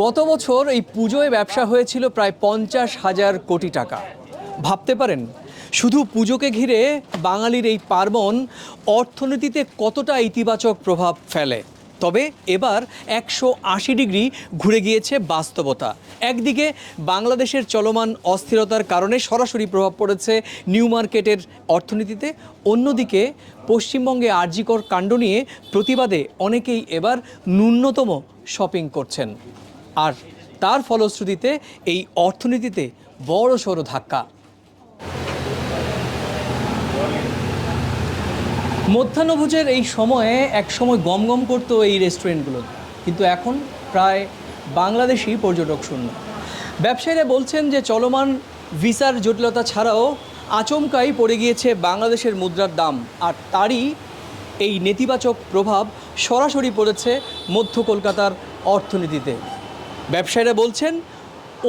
গত বছর এই পুজোয় ব্যবসা হয়েছিল প্রায় পঞ্চাশ হাজার কোটি টাকা। ভাবতে পারেন, শুধু পুজোকে ঘিরে বাঙালির এই পার্বণ অর্থনীতিতে কতটা ইতিবাচক প্রভাব ফেলে? তবে এবার একশো আশি ডিগ্রি ঘুরে গিয়েছে বাস্তবতা। একদিকে বাংলাদেশের চলমান অস্থিরতার কারণে সরাসরি প্রভাব পড়েছে নিউ মার্কেটের অর্থনীতিতে, অন্যদিকে পশ্চিমবঙ্গে আর্জিকর কাণ্ড নিয়ে প্রতিবাদে অনেকেই এবার ন্যূনতম শপিং করছেন। আর তার ফলশ্রুতিতে এই অর্থনীতিতে বড় সড়ো ধাক্কা। মধ্যাহ্নভোজের এই সময়ে এক সময় গম গম করতো এই রেস্টুরেন্টগুলো। কিন্তু এখন প্রায় বাংলাদেশি পর্যটক শূন্য। ব্যবসায়ীরা বলছেন যে চলমান ভিসার জটিলতা ছাড়াও আচমকাই পড়ে গিয়েছে বাংলাদেশের মুদ্রার দাম। আর তারই এই নেতিবাচক প্রভাব সরাসরি পড়েছে মধ্য কলকাতার অর্থনীতিতে। ব্যবসায়ীরা বলছেন,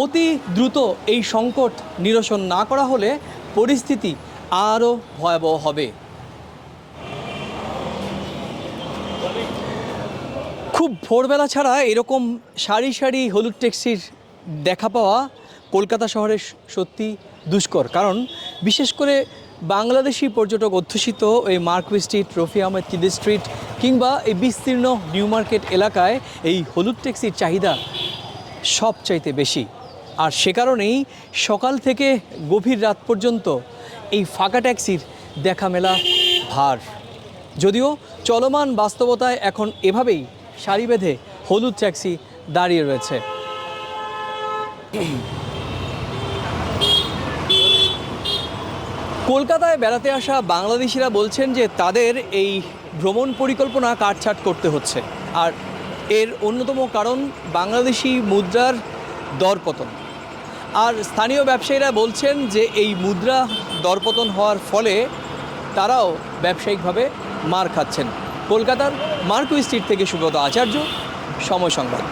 অতি দ্রুত এই সংকট নিরসন না করা হলে পরিস্থিতি আরও ভয়াবহ হবে। খুব ভোরবেলা ছাড়া এরকম সারি সারি হলুদ ট্যাক্সির দেখা পাওয়া কলকাতা শহরে সত্যি দুষ্কর। কারণ বিশেষ করে বাংলাদেশি পর্যটক অধ্যুষিত এই Marquis street, Rafi Ahmed Kidwai street কিংবা এই বিস্তীর্ণ নিউ মার্কেট এলাকায় এই হলুদ ট্যাক্সির চাহিদা সবচাইতে বেশি। আর সে কারণেই সকাল থেকে গভীর রাত পর্যন্ত এই ফাঁকা ট্যাক্সির দেখা মেলা ভার। যদিও চলমান বাস্তবতায় এখন এভাবেই সারি বেঁধে হলুদ ট্যাক্সি দাঁড়িয়ে রয়েছে। কলকাতায় বেড়াতে আসা বাংলাদেশিরা বলছেন যে তাদের এই ভ্রমণ পরিকল্পনা কাটছাট করতে হচ্ছে। আর এর অন্যতম কারণ বাংলাদেশি মুদ্রার দরপতন। আর স্থানীয় ব্যবসায়ীরা বলছেন যে এই মুদ্রা দরপতন হওয়ার ফলে তারাও ব্যবসায়িকভাবে মার খাচ্ছেন। কলকাতার মার্কুই স্ট্রিট থেকে সুব্রত আচার্য সময় সংবাদ।